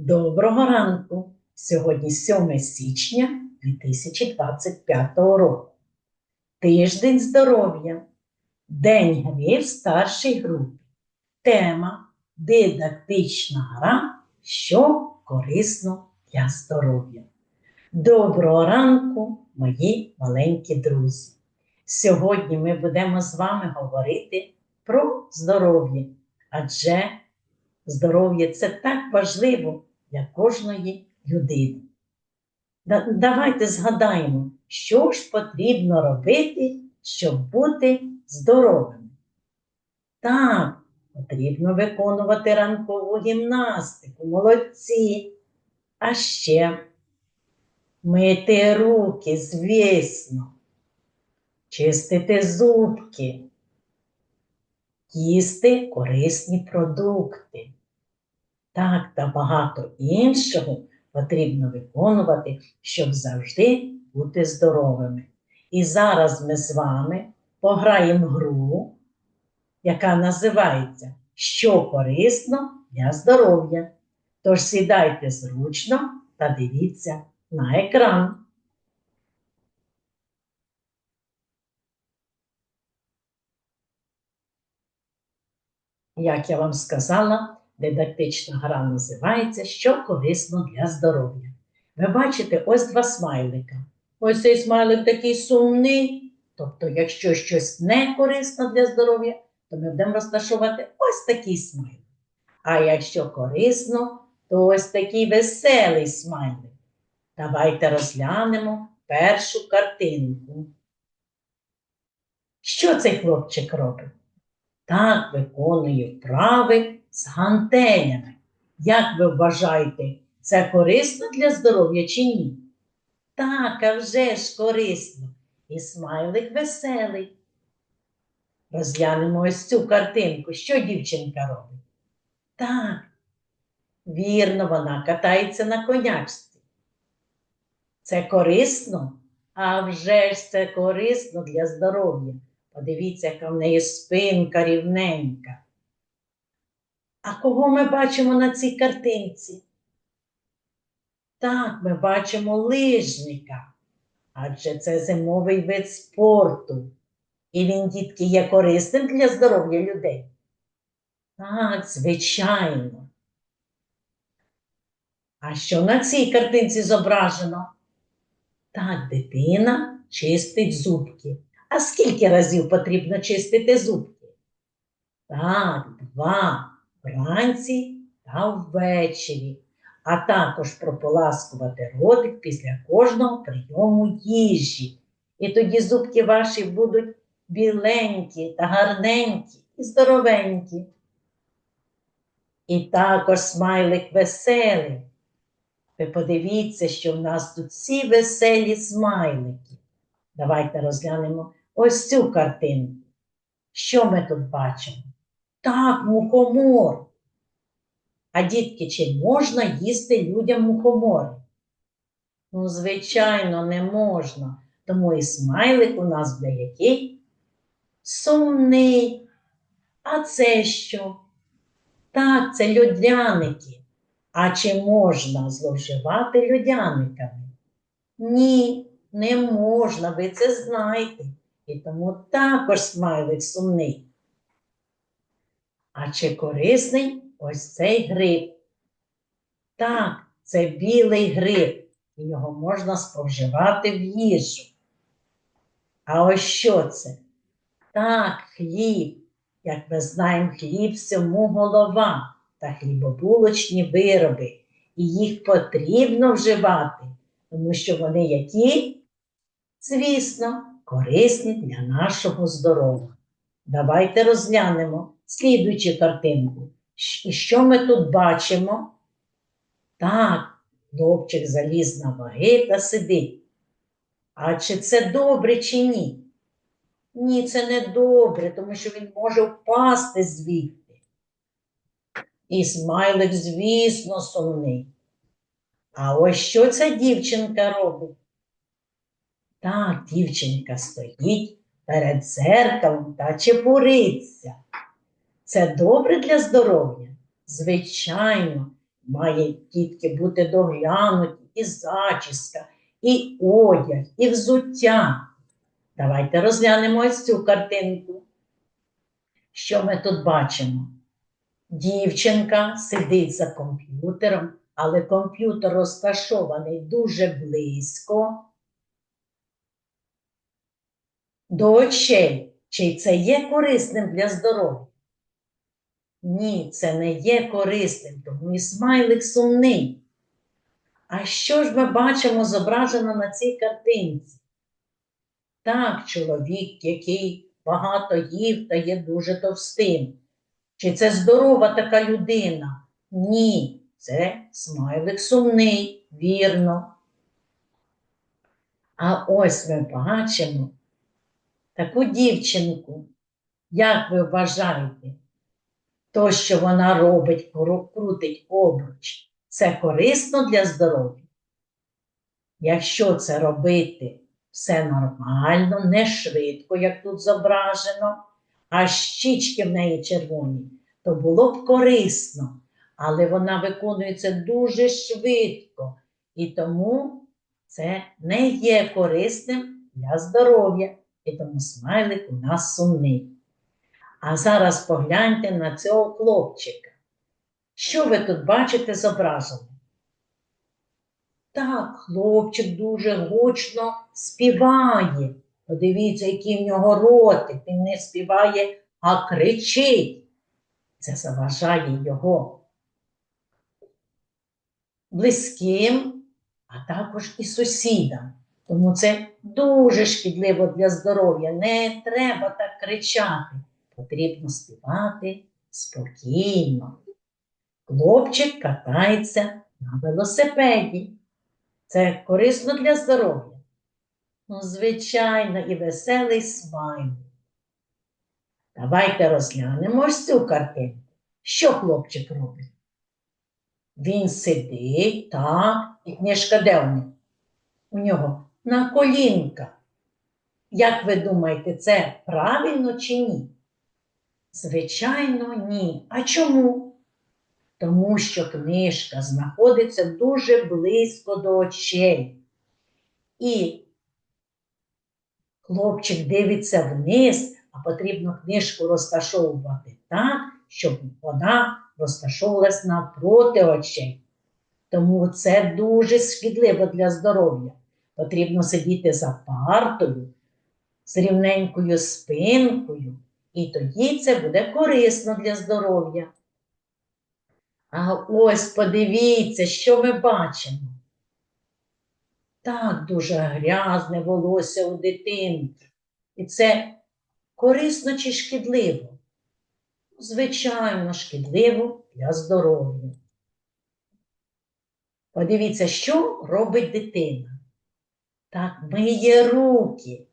Доброго ранку! Сьогодні 7 січня 2025 року. Тиждень здоров'я. День гри в старшій групі. Тема дидактична гра, що корисно для здоров'я. Доброго ранку, мої маленькі друзі! Сьогодні ми будемо з вами говорити про здоров'я, адже здоров'я це так важливо для кожної людини. Давайте згадаємо, що ж потрібно робити, щоб бути здоровим. Так, потрібно виконувати ранкову гімнастику, молодці. А ще мити руки, звісно, чистити зубки, їсти корисні продукти. Так та багато іншого потрібно виконувати, щоб завжди бути здоровими. І зараз ми з вами пограємо гру, яка називається Що корисно для здоров'я. Тож сідайте зручно та дивіться на екран. Як я вам сказала, дидактична гра називається Що корисно для здоров'я. Ви бачите ось два смайлика. Ось цей смайлик такий сумний. Тобто, якщо щось не корисно для здоров'я, то ми будемо розташувати ось такий смайлик. А якщо корисно, то ось такий веселий смайлик. Давайте розглянемо першу картинку. Що цей хлопчик робить? Так виконує вправи з гантелями. Як ви вважаєте, це корисно для здоров'я чи ні? Так, а вже ж корисно. І смайлик веселий. Розглянемо ось цю картинку. Що дівчинка робить? Так, вірно, вона катається на конячці. Це корисно? А вже ж це корисно для здоров'я. Подивіться, яка в неї спинка рівненька. А кого ми бачимо на цій картинці? Так, ми бачимо лижника, адже це зимовий вид спорту. І він, дітки, є корисним для здоров'я людей. Так, звичайно. А що на цій картинці зображено? Так, дитина чистить зубки. А скільки разів потрібно чистити зубки? Так, два вранці та ввечері, а також прополаскувати ротик після кожного прийому їжі. І тоді зубки ваші будуть біленькі та гарненькі і здоровенькі. І також смайлик веселий. Ви подивіться, що в нас тут всі веселі смайлики. Давайте розглянемо ось цю картинку. Що ми тут бачимо? Так, мухомор. А дітки, чи можна їсти людям мухомори? Ну, звичайно, не можна. Тому і смайлик у нас буде який? Сумний. А це що? Так, це льодяники. А чи можна зловживати льодяниками? Ні, не можна, ви це знаєте. І тому також смайлик сумний. А чи корисний ось цей гриб? Так, це білий гриб, і його можна споживати в їжу. А ось що це? Так, хліб. Як ми знаємо, хліб всьому голова та хлібобулочні вироби. І їх потрібно вживати, тому що вони які? Звісно, корисні для нашого здоров'я. Давайте розглянемо слідуючу картинку. Щ- Що ми тут бачимо? Так, хлопчик заліз на ваги та сидить. А чи це добре, чи ні? Ні, це не добре, тому що він може впасти звідти. І смайлик, звісно, сумний. А ось що ця дівчинка робить? Так, дівчинка стоїть перед дзеркалом та чепуриться. Це добре для здоров'я? Звичайно, має дітки бути доглянуті, і зачіска, і одяг, і взуття. Давайте розглянемо ось цю картинку. Що ми тут бачимо? Дівчинка сидить за комп'ютером, але комп'ютер розташований дуже близько до очей. Чи це є корисним для здоров'я? Ні, це не є корисним, тому і смайлик сумний. А що ж ми бачимо зображено на цій картинці? Так, чоловік, який багато їв та є дуже товстим. Чи це здорова така людина? Ні, це смайлик сумний, вірно. А ось ми бачимо таку дівчинку. Як ви вважаєте, то, що вона робить, кру- крутить обруч, це корисно для здоров'я? Якщо це робити все нормально, не швидко, як тут зображено, а щічки в неї червоні, то було б корисно, але вона виконує це дуже швидко, і тому це не є корисним для здоров'я, і тому смайлик у нас сумний. А зараз погляньте на цього хлопчика. Що ви тут бачите зображено? Так, хлопчик дуже гучно співає. Подивіться, який в нього ротик. Він не співає, а кричить. Це заважає його близьким, а також і сусідам. Тому це дуже шкідливо для здоров'я. Не треба так кричати. Потрібно співати спокійно. Хлопчик катається на велосипеді. Це корисно для здоров'я. Ну, звичайно, і веселий смайл. Давайте розглянемо ось цю картинку. Що хлопчик робить? Він сидить, так, і книжка де у нього? У нього на колінках. Як ви думаєте, це правильно чи ні? Звичайно, ні. А чому? Тому що книжка знаходиться дуже близько до очей. І хлопчик дивиться вниз, а потрібно книжку розташовувати так, щоб вона розташовувалась навпроти очей. Тому це дуже шкідливо для здоров'я. Потрібно сидіти за партою з рівненькою спинкою, і тоді це буде корисно для здоров'я. А ось подивіться, що ми бачимо. Так дуже грязне волосся у дитинки. І це корисно чи шкідливо? Звичайно, шкідливо для здоров'я. Подивіться, що робить дитина. Так, миє руки.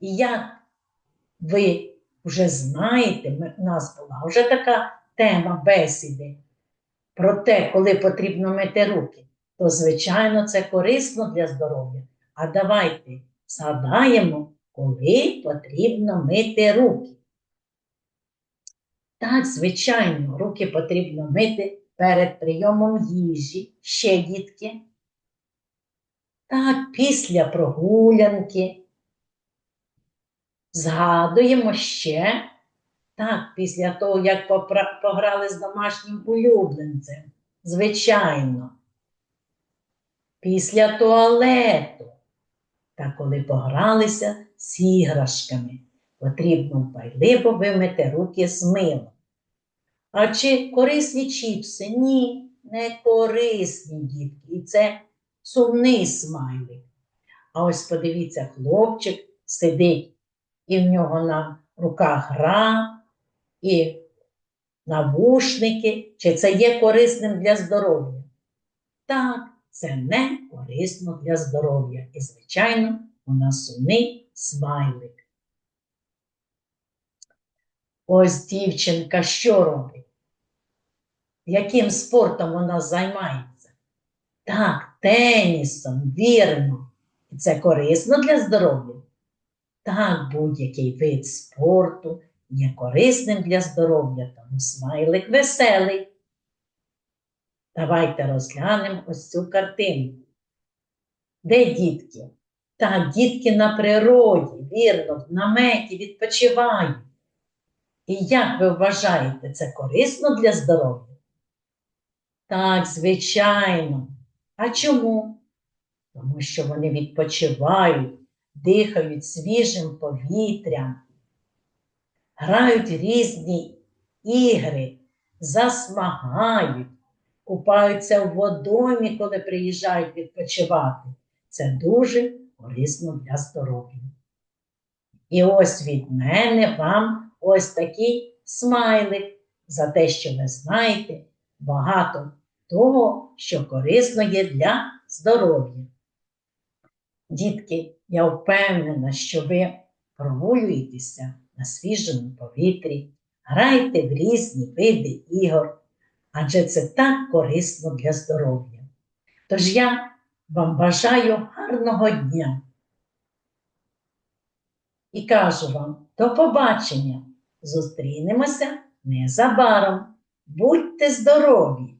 І як ви вже знаєте, у нас була вже така тема бесіди про те, коли потрібно мити руки, то, звичайно, це корисно для здоров'я. А давайте згадаємо, коли потрібно мити руки. Так, звичайно, руки потрібно мити перед прийомом їжі, ще дітки. Так, після прогулянки. Згадуємо ще. Так, після того, як пограли з домашнім улюбленцем. Звичайно. Після туалету. Та коли погралися з іграшками, потрібно дбайливо вимити руки з милом. А чи корисні чіпси? Ні, не корисні, дітки. І це сумний смайлик. А ось подивіться, хлопчик сидить, і в нього на руках гра, і навушники. Чи це є корисним для здоров'я? Так, це не корисно для здоров'я. І, звичайно, у нас сумний смайлик. Ось дівчинка що робить? Яким спортом вона займається? Так, тенісом, вірно. І це корисно для здоров'я. Так, будь-який вид спорту є корисним для здоров'я, тому смайлик веселий. Давайте розглянемо ось цю картинку. Де дітки? Та дітки на природі, вірно, в наметі відпочивають. І як ви вважаєте, це корисно для здоров'я? Так, звичайно. А чому? Тому що вони відпочивають, дихають свіжим повітрям, грають різні ігри, засмагають, купаються в водоймі, коли приїжджають відпочивати. Це дуже корисно для здоров'я. І ось від мене вам ось такий смайлик за те, що ви знаєте багато того, що корисно є для здоров'я. Дітки, я впевнена, що ви прогулюєтеся на свіжому повітрі, граєте в різні види ігор, адже це так корисно для здоров'я. Тож я вам бажаю гарного дня і кажу вам до побачення. Зустрінемося незабаром. Будьте здорові!